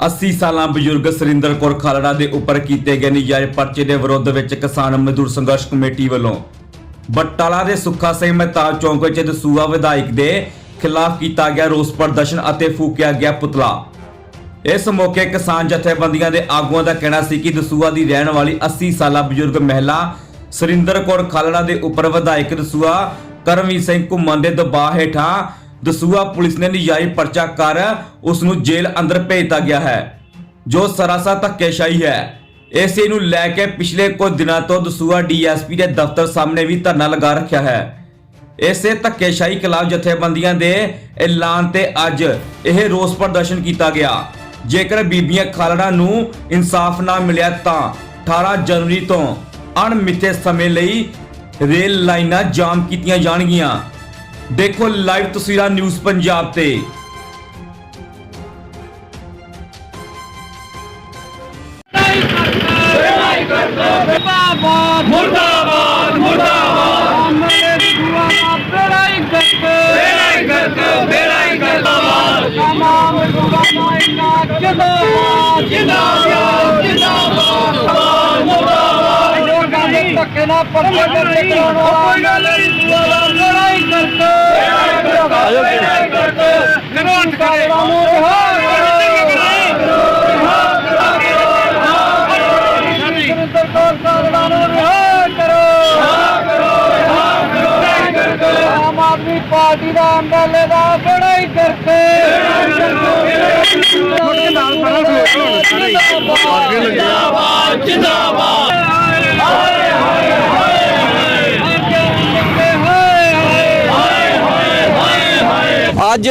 80 ਸਾਲਾਂ ਬਜ਼ੁਰਗ ਸੁਰਿੰਦਰ ਕੌਰ ਖਾਲੜਾ ਦੇ ਉੱਪਰ ਕੀਤੇ ਗਏ ਨਜਾਇਜ਼ ਪਰਚੇ ਦੇ ਵਿਰੋਧ ਵਿੱਚ ਕਿਸਾਨ ਮਜ਼ਦੂਰ ਸੰਘਰਸ਼ ਕਮੇਟੀ ਵੱਲੋਂ ਬਟਾਲਾ ਦੇ ਸੁੱਖਾ ਸਿੰਘ ਮਹਿਤਾਬ ਚੌਂਕ ਵਿੱਚ ਦਸੂਆ ਵਿਧਾਇਕ ਦੇ ਖਿਲਾਫ ਕੀਤਾ ਗਿਆ ਰੋਸ ਪ੍ਰਦਰਸ਼ਨ ਅਤੇ ਫੂਕਿਆ ਗਿਆ ਪੁਤਲਾ। ਇਸ ਮੌਕੇ ਕਿਸਾਨ ਜਥੇਬੰਦੀਆਂ ਦੇ ਆਗੂਆਂ ਦਾ ਕਹਿਣਾ ਸੀ ਕਿ ਦਸੂਆ ਦੀ ਰਹਿਣ ਵਾਲੀ 80 ਸਾਲਾ ਬਜ਼ੁਰਗ ਮਹਿਲਾ ਸੁਰਿੰਦਰ ਕੌਰ ਖਾਲੜਾ ਦੇ ਉੱਪਰ ਵਿਧਾਇਕ ਦਸੂਆ ਕਰਮਵੀਰ ਸਿੰਘ ਘੁੰਮਣ ਦੇ ਦਬਾਅ ਹੇਠਾਂ ਦਸੂਆ ਪੁਲਿਸ ਨੇ ਨਜਾਇਜ਼ ਪਰਚਾ ਕਰ ਉਸ ਨੂੰ ਜੇਲ੍ਹ ਅੰਦਰ ਭੇਜਤਾ ਗਿਆ ਹੈ, ਜੋ ਸਰਾਸਰ ਧੱਕੇਸ਼ਾਹੀ ਹੈ। ਇਸੇ ਨੂੰ ਲੈ ਕੇ ਪਿਛਲੇ ਕੁਝ ਦਿਨਾਂ ਤੋਂ ਦਸੂਆ ਡੀਐਸਪੀ ਦੇ ਦਫ਼ਤਰ ਸਾਹਮਣੇ ਵੀ ਧਰਨਾ ਲਗਾ ਰੱਖਿਆ ਹੈ। ਇਸੇ ਧੱਕੇਸ਼ਾਹੀ ਖਿਲਾਫ ਜਥੇਬੰਦੀਆਂ ਦੇ ਐਲਾਨ ਤੇ ਅੱਜ ਇਹ ਰੋਸ ਪ੍ਰਦਰਸ਼ਨ ਕੀਤਾ ਗਿਆ। ਜੇਕਰ ਬੀਬੀਆਂ ਖਾਲੜਾ ਨੂੰ ਇਨਸਾਫ ਨਾ ਮਿਲਿਆ ਤਾਂ 18 ਜਨਵਰੀ ਤੋਂ ਅਣਮਿੱਥੇ ਸਮੇਂ ਲਈ ਰੇਲ ਲਾਈਨਾਂ ਜਾਮ ਕੀਤੀਆਂ ਜਾਣਗੀਆਂ। ਦੇਖੋ ਲਾਈਵ ਤਸਵੀਰਾਂ ਨਿਊਜ਼ ਪੰਜਾਬ ਤੇ। ਮੁਰਦਾਬਾਦ ਮੁਰਦਾਬਾਦ। ਮੁਰਦਾਬਾਦ ਮੇਰੇ ਦੁਆ ਦਾ ਬੇੜਾ ਹੀ ਗਰਕ ਬੇੜਾ ਹੀ ਗਰਕ ਬੇੜਾ ਹੀ ਗਰਕ ਤਮਾਮ ਦੁਆ ਦਾ ਇੰਨਾ ਜਿੰਦਾਬਾਦ ਜਿੰਦਾਬਾਦ। ਜਿੰਦਾਬਾਦ ਮੁਰਦਾਬਾਦ ਦੇ ਧੱਕੇ ਨਾਲ ਪਰਚੇ ਕਰਦੇ ਕਰਾਉਣ ਵਾਲਾ ਕੋਈ ਗੱਲ ਨਹੀਂ ਦੁਆ ਦਾ ਬੇੜਾ ਹੀ ਗਰਕ ਬੇੜਾ ਹੀ ਗਰਕ ਬੇੜਾ ਹੀ ਗਰਕ ਕਾਨੂੰਨ ਕਾਇਰਾਂ ਨੂੰ ਰਿਹਾ ਸੁਰਿੰਦਰ ਕੌਰ ਕਾਗੜਾ ਨੂੰ ਰਿਹਾ ਕਰੋ ਆਮ ਆਦਮੀ ਪਾਰਟੀ ਦਾ ਐਮਐਲਏ ਦਾ ਬੜਾ ਹੀ ਕਰਕੇ ਜਿੰਦਾਬਾਦ ਜਿੰਦਾਬਾਦ ਹਾਏ ਹਾਏ ਹਾਏ ਅੱਜ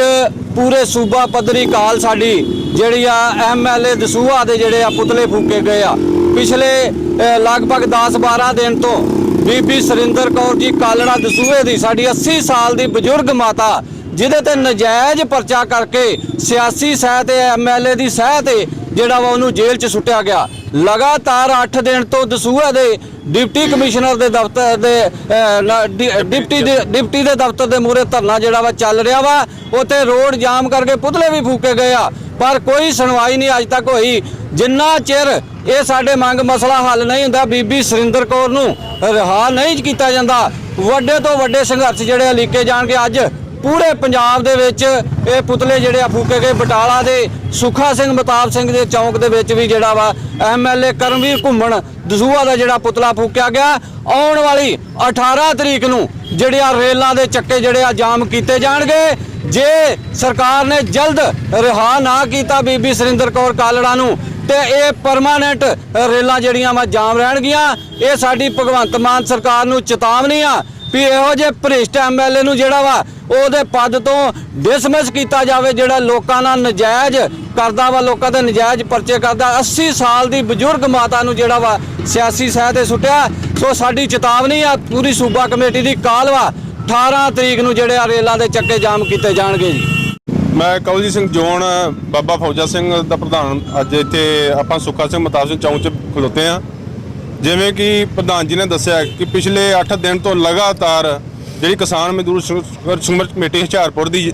ਪੂਰੇ ਸੂਬਾ ਪੱਧਰੀ ਕਾਲ ਸਾਡੀ ਜਿਹੜੀ ਆ ਐਮਐਲਏ ਦਸੂਹਾ ਦੇ ਜਿਹੜੇ ਆ ਪੁਤਲੇ ਫੂਕੇ ਗਏ ਆ। ਪਿਛਲੇ ਲਗਭਗ 10-12 ਦਿਨ ਤੋਂ ਬੀਬੀ ਸੁਰਿੰਦਰ ਕੌਰ ਜੀ ਕਾਲੜਾ ਦਸੂਹੇ ਦੀ ਸਾਡੀ 80 ਸਾਲ ਦੀ ਬਜ਼ੁਰਗ ਮਾਤਾ, ਜਿਹਦੇ ਤੇ ਨਜਾਇਜ਼ ਪਰਚਾ ਕਰਕੇ ਸਿਆਸੀ ਸਹਿ ਤੇ ਐਮਐਲਏ ਦੀ ਸਹਿ ਤੇ ਜਿਹੜਾ ਵਾ ਉਹਨੂੰ ਜੇਲ੍ਹ 'ਚ ਸੁੱਟਿਆ ਗਿਆ। ਲਗਾਤਾਰ 8 ਦਿਨ ਤੋਂ ਦਸੂਹਾ ਦੇ ਡਿਪਟੀ ਕਮਿਸ਼ਨਰ ਦੇ ਦਫ਼ਤਰ ਦੇ ਡਿਪਟੀ ਦੇ ਡਿਪਟੀ ਦੇ ਦਫ਼ਤਰ ਦੇ ਮੂਹਰੇ ਧਰਨਾ ਜਿਹੜਾ ਵਾ ਚੱਲ ਰਿਹਾ ਵਾ, ਉੱਥੇ ਰੋਡ ਜਾਮ ਕਰਕੇ ਪੁਤਲੇ ਵੀ ਫੂਕੇ ਗਏ ਆ। ਪਰ ਕੋਈ ਸੁਣਵਾਈ ਨਹੀਂ ਅੱਜ ਤੱਕ ਹੋਈ। ਜਿੰਨਾ ਚਿਰ ਇਹ ਸਾਡੇ ਮੰਗ ਮਸਲਾ ਹੱਲ ਨਹੀਂ ਹੁੰਦਾ, ਬੀਬੀ ਸੁਰਿੰਦਰ ਕੌਰ ਨੂੰ ਰਿਹਾ ਨਹੀਂ ਕੀਤਾ ਜਾਂਦਾ, ਵੱਡੇ ਤੋਂ ਵੱਡੇ ਸੰਘਰਸ਼ ਜਿਹੜੇ ਆ ਲੀਕੇ ਜਾਣਗੇ ਅੱਜ। ਪੂਰੇ ਪੰਜਾਬ ਦੇ ਵਿੱਚ ਇਹ ਪੁਤਲੇ ਜਿਹੜੇ ਆ ਫੂਕੇ ਗਏ। ਬਟਾਲਾ ਦੇ ਸੁਖਾ ਸਿੰਘ, ਮਤਾਬ ਸਿੰਘ ਦੇ ਚੌਂਕ ਦੇ ਵਿੱਚ ਵੀ ਜਿਹੜਾ ਵਾ ਐਮਐਲਏ ਕਰਮਵੀਰ ਘੁੰਮਣ ਦਸੂਆ ਦਾ ਜਿਹੜਾ ਪੁਤਲਾ ਫੂਕਿਆ ਗਿਆ। ਆਉਣ ਵਾਲੀ 18 ਤਰੀਕ ਨੂੰ ਜਿਹੜੇ ਆ ਰੇਲਾਂ ਦੇ ਚੱਕੇ ਜਿਹੜੇ ਆ ਜਾਮ ਕੀਤੇ ਜਾਣਗੇ। ਜੇ ਸਰਕਾਰ ਨੇ ਜਲਦ ਰਿਹਾ ਨਾ ਕੀਤਾ ਬੀਬੀ ਸੁਰਿੰਦਰ ਕੌਰ ਕਾਲੜਾ ਨੂੰ, ਤੇ ਇਹ ਪਰਮਾਨੈਂਟ ਰੇਲਾਂ ਜਿਹੜੀਆਂ ਵਾ ਜਾਮ ਰਹਿਣਗੀਆਂ। ਇਹ ਸਾਡੀ ਭਗਵੰਤ ਮਾਨ ਸਰਕਾਰ ਨੂੰ ਚੇਤਾਵਨੀ ਆ ਵੀ ਇਹੋ ਜਿਹੇ ਭ੍ਰਿਸ਼ਟ ਐਮਐਲਏ ਨੂੰ ਜਿਹੜਾ ਵਾ ਉਹਦੇ ਪਦ ਤੋਂ ਡਿਸਮਿਸ ਕੀਤਾ ਜਾਵੇ, ਜਿਹੜਾ ਲੋਕਾਂ ਨਾਲ ਨਜਾਇਜ਼ ਕਰਦਾ ਵਾ, ਲੋਕਾਂ ਦੇ ਨਜਾਇਜ਼ ਪਰਚੇ ਕਰਦਾ 80 ਸਾਲ ਦੀ ਬਜ਼ੁਰਗ ਮਾਤਾ ਨੂੰ ਜਿਹੜਾ ਵਾ ਸਿਆਸੀ ਸਹਿ ਤੇ ਸੁੱਟਿਆ। ਸੋ ਸਾਡੀ ਚੇਤਾਵਨੀ ਆ, ਪੂਰੀ ਸੂਬਾ ਕਮੇਟੀ ਦੀ ਕਾਲ ਵਾ 18 ਤਰੀਕ ਨੂੰ ਜਿਹੜੇ ਆ ਰੇਲਾਂ ਦੇ ਚੱਕੇ ਜਾਮ ਕੀਤੇ ਜਾਣਗੇ ਜੀ। ਮੈਂ ਕਵਲਜੀਤ ਸਿੰਘ ਜੋਨ, ਬਾਬਾ ਫੌਜਾ ਸਿੰਘ ਦਾ ਪ੍ਰਧਾਨ। ਅੱਜ ਇੱਥੇ ਆਪਾਂ ਸੁੱਖਾ ਸਿੰਘ ਮਤਾਬ ਸਿੰਘ ਚੌਂਕ 'ਚ ਖਲੋਤੇ ਆ। ਜਿਵੇਂ ਕਿ ਪ੍ਰਧਾਨ ਜੀ ਨੇ ਦੱਸਿਆ ਕਿ ਪਿਛਲੇ 8 ਦਿਨ ਤੋਂ ਲਗਾਤਾਰ ਜਿਹੜੀ ਕਿਸਾਨ ਮਜ਼ਦੂਰ ਸੰਘਰਸ਼ ਕਮੇਟੀ ਹੁਸ਼ਿਆਰਪੁਰ ਦੀ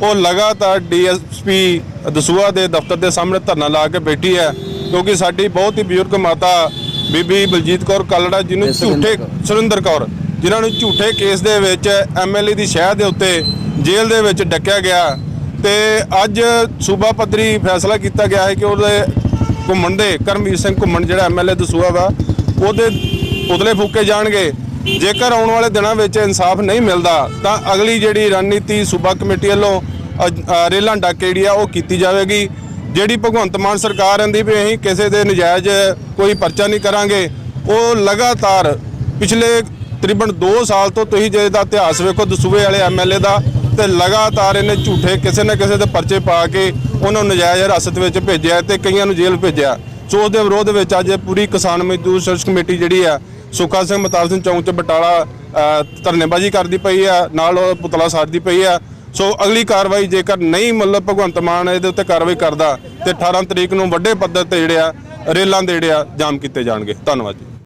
ਉਹ ਲਗਾਤਾਰ ਡੀਐਸਪੀ ਦਸੂਆ ਦੇ ਦਫ਼ਤਰ ਦੇ ਸਾਹਮਣੇ ਧਰਨਾ ਲਾ ਕੇ ਬੈਠੀ ਹੈ ਕਿਉਂਕਿ ਸਾਡੀ ਬਹੁਤ ਹੀ ਬਜ਼ੁਰਗ ਮਾਤਾ ਬੀਬੀ ਬਲਜੀਤ ਕੌਰ ਕਾਲੜਾ ਜਿਹਨੂੰ ਝੂਠੇ ਸੁਰਿੰਦਰ ਕੌਰ ਜਿਨ੍ਹਾਂ ਨੂੰ ਝੂਠੇ ਕੇਸ ਦੇ ਵਿੱਚ ਐਮਐਲਏ ਦੀ ਸ਼ਹਿ ਦੇ ਉੱਤੇ ਜੇਲ੍ਹ ਦੇ ਵਿੱਚ ਡੱਕਿਆ ਗਿਆ ਤੇ ਅੱਜ ਸੂਬਾ ਪੱਧਰੀ ਫੈਸਲਾ ਕੀਤਾ ਗਿਆ ਹੈ ਕਿ ਉਹਦੇ ਘੁੰਮਣ ਦੇ ਕਰਮਵੀਰ ਸਿੰਘ ਘੁੰਮਣ ਜਿਹੜਾ ਐਮਐਲਏ ਦਸੂਆ ਵਾ ਉਹਦੇ ਪੁਤਲੇ ਫੂਕੇ ਜਾਣਗੇ। ਜੇਕਰ ਆਉਣ ਵਾਲੇ ਦਿਨਾਂ ਵਿੱਚ ਇਨਸਾਫ ਨਹੀਂ ਮਿਲਦਾ ਤਾਂ ਅਗਲੀ ਜਿਹੜੀ ਰਣਨੀਤੀ ਸੂਬਾ ਕਮੇਟੀ ਵੱਲੋਂ ਅ- ਅ, ਰੇਲਾਂ ਡਾਕੇ ਜਿਹੜੀ ਆ ਉਹ ਕੀਤੀ ਜਾਵੇਗੀ ਜਿਹੜੀ ਭਗਵੰਤ ਮਾਨ ਸਰਕਾਰ ਆਂਦੀ ਵੀ ਅਸੀਂ ਕਿਸੇ ਦੇ ਨਜਾਇਜ਼ ਕੋਈ ਪਰਚਾ ਨਹੀਂ ਕਰਾਂਗੇ। ਉਹ ਲਗਾਤਾਰ ਪਿਛਲੇ ਤਕਰੀਬਨ 2 ਸਾਲ ਤੋਂ ਤੁਸੀਂ ਜੇ ਦਾ ਇਤਿਹਾਸ ਵੇਖੋ ਦਸੂਏ ਵਾਲੇ ਐਮਐਲਏ ਦਾ ਤੇ ਲਗਾਤਾਰ ਇਹਨੇ ਝੂਠੇ ਕਿਸੇ ਨਾ ਕਿਸੇ ਦੇ ਪਰਚੇ ਪਾ ਕੇ ਉਹਨਾਂ ਨੂੰ ਨਜਾਇਜ਼ ਹਿਰਾਸਤ ਵਿੱਚ ਭੇਜਿਆ ਤੇ ਕਈਆਂ ਨੂੰ ਜੇਲ੍ਹ ਭੇਜਿਆ। ਸੋ ਉਸ ਦੇ ਵਿਰੋਧ ਵਿੱਚ ਅੱਜ ਪੂਰੀ ਕਿਸਾਨ ਮਜ਼ਦੂਰ ਸੰਘਰਸ਼ ਕਮੇਟੀ ਜਿਹੜੀ ਆ, ਸੁੱਖਾ ਸਿੰਘ ਮਤਾਲ ਸਿੰਘ ਚੌਂਕ 'ਚ ਬਟਾਲਾ ਧਰਨੇਬਾਜ਼ੀ ਕਰਦੀ ਪਈ ਆ, ਨਾਲ ਉਹ ਪੁਤਲਾ ਸਾੜਦੀ ਪਈ ਆ। ਸੋ ਅਗਲੀ ਕਾਰਵਾਈ ਜੇਕਰ ਨਹੀਂ ਮਤਲਬ ਭਗਵੰਤ ਮਾਨ ਇਹਦੇ ਉੱਤੇ ਕਾਰਵਾਈ ਕਰਦਾ ਤੇ 18 ਤਰੀਕ ਨੂੰ ਵੱਡੇ ਪੱਧਰ ਤੇ ਜਿਹੜੇ ਆ, ਰੇਲਾਂ ਦੇ ਜਿਹੜੇ ਆ, ਜਾਮ ਕੀਤੇ ਜਾਣਗੇ। ਧੰਨਵਾਦ ਜੀ।